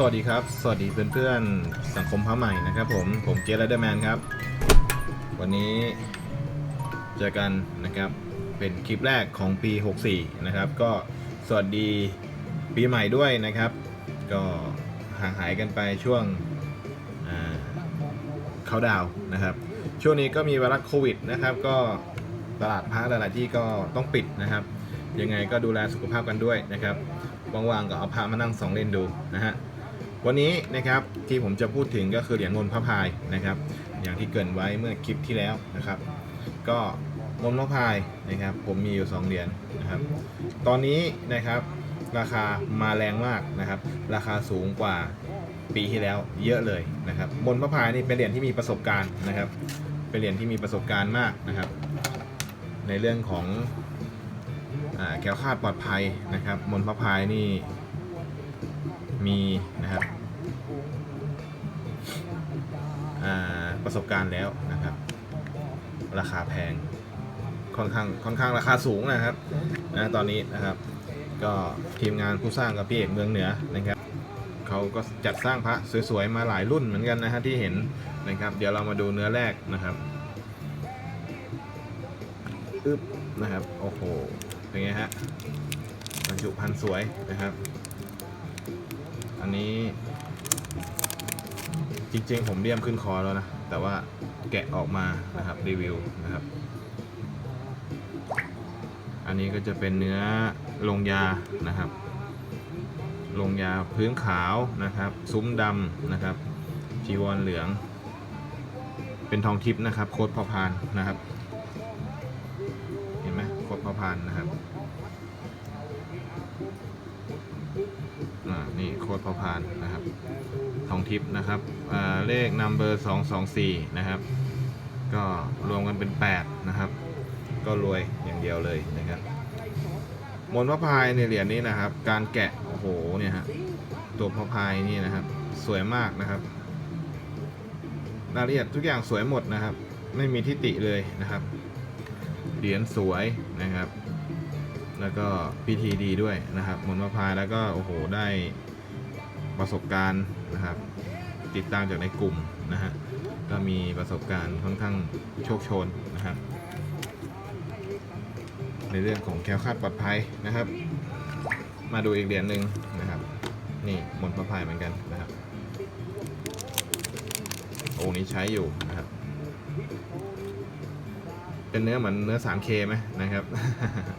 สวัสดีครับ สวัสดีเพื่อนๆ สังคมพระใหม่นะครับผม ผมเจไรเดอร์แมนครับ วันนี้เจอกันนะครับ เป็นคลิปแรกของปี 64 นะครับ ก็สวัสดีปีใหม่ด้วยนะครับ ก็ห่างหายกันไปช่วงเขาดาวนะครับ ช่วงนี้ก็มีไวรัสโควิดนะครับ ก็ตลาดพระหลายๆที่ก็ต้องปิดนะครับ ยังไงก็ดูแลสุขภาพกันด้วยนะครับว่างๆก็เอาพามานั่งสองเล่นดูนะฮะ วันนี้นะครับที่ผมจะพูดถึงก็คือเหรียญมนพระพายนะครับ อย่างที่เกรินไว้เมื่อคลิปที่แล้วนะครับ ก็มนพระพายนะครับ ผมมีอยู่ 2 เหรียญนะครับ ตอนนี้นะครับราคามาแรงมากนะครับ ราคาสูงกว่าปีที่แล้วเยอะเลยนะครับมนพระพายนี่เป็นเหรียญที่มีประสบการณ์นะครับ เป็นเหรียญที่มีประสบการณ์มากนะครับ ในเรื่องของอแคล้วคาดปลอดภัยนะครับมนพระพายนี่มีนะครับ ประสบการณ์แล้วนะครับ ราคาแพงค่อนข้างค่อนข้างราคาสูงนะครับนะตอนนี้นะครับ ก็ทีมงานผู้สร้างกับพี่เอกเมืองเหนือนะครับเขาก็จัดสร้างพระสวยๆมาหลายรุ่นเหมือนกันนะฮะที่เห็นนะครับ เดี๋ยวเรามาดูเนื้อแรกนะครับอึ๊บนะครับโอ้โหเป็นไงฮะบรรจุพันธุ์สวยนะครับ อันนี้ จริงๆ ผมเรียมขึ้นคอแล้วนะ แต่ว่าแกะออกมานะครับรีวิวนะครับ อันนี้ก็จะเป็นเนื้อลงยานะครับลงยาพื้นขาวนะครับ ซุ้มดำนะครับจีวรเหลือง เป็นทองทิพย์นะครับ โคดพอพานนะครับ เห็นไหมโคดพอพานนะครับอ่านี่โคดพอพานนะครับ ทิพย์นะครับเลขนัมเบอร์สองสองสี่นะครับ ก็รวมกันเป็น8นะครับ ก็รวยอย่างเดียวเลยนะครับมนพระพายในเหรียญนี้นะครับ การแกะโอ้โหเนี่ยฮะตัวพระพายนี่นะครับ สวยมากนะครับรายละเอียดทุกอย่างสวยหมดนะครับ ไม่มีทิฏฐิเลยนะครับเหรียญสวยนะครับ แล้วก็พิธีดีด้วยนะครับมนพระพายแล้วก็โอ้โหได้ ประสบการณ์นะครับ ติดตามจากในกลุ่มนะฮะก็มีประสบการณ์ค่อนข้างโชคชนนะครับ ในเรื่องของแคล้วคลาดปลอดภัยนะครับ มาดูอีกเหรียญหนึ่งนะครับ นี่มนต์พระพายเหมือนกันนะครับองนี้ใช้อยู่นะครับ เป็นเนื้อเหมือนเนื้อ 3K ไหมนะครับนะครับ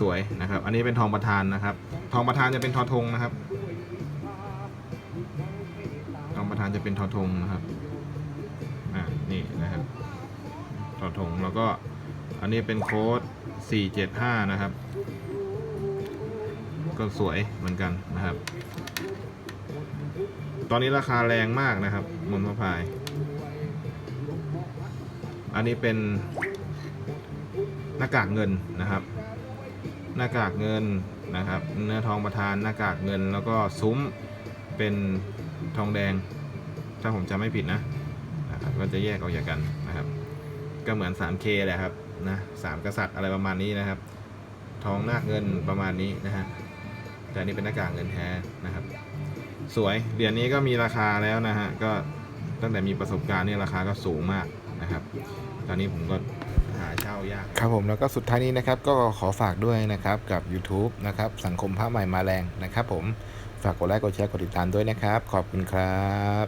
สวยนะครับ อันนี้เป็นทองประธานนะครับ ทองประธานจะเป็นทอทงนะครับ ทองประธานจะเป็นทอทงนะครับ อ่า นี่นะครับ ทอทงแล้วก็อันนี้เป็นโค้ด 475 นะครับ ก็สวยเหมือนกันนะครับ ตอนนี้ราคาแรงมากนะครับมนต์พระพาย อันนี้เป็นหน้ากากเงินนะครับ หน้ากากเงินนะครับ เนื้อทองประธานหน้ากากเงิน แล้วก็ซุ้มเป็นทองแดง ถ้าผมจำไม่ผิดนะนะครับก็จะแยกออกจากกันนะครับ ก็เหมือน 3K แหละครับนะสามกษัตริย์อะไรประมาณนี้นะครับ ทองหน้าเงินประมาณนี้นะฮะแต่อันนี่เป็นหน้ากากเงินแท้นะครับ สวยเหรียญนี้ก็มีราคาแล้วนะฮะก็ตั้งแต่มีประสบการณ์เนี่ยราคาก็สูงมากนะครับ ตอนนี้ผมก็ เช่ายากครับผมแล้วก็สุดท้ายนี้นะครับก็ขอฝากด้วยนะครับกับ YouTube นะครับสังคมพระใหม่มาแรงนะครับผมฝากกดไลค์กดแชร์กดติดตามด้วยนะครับ ขอบคุณครับ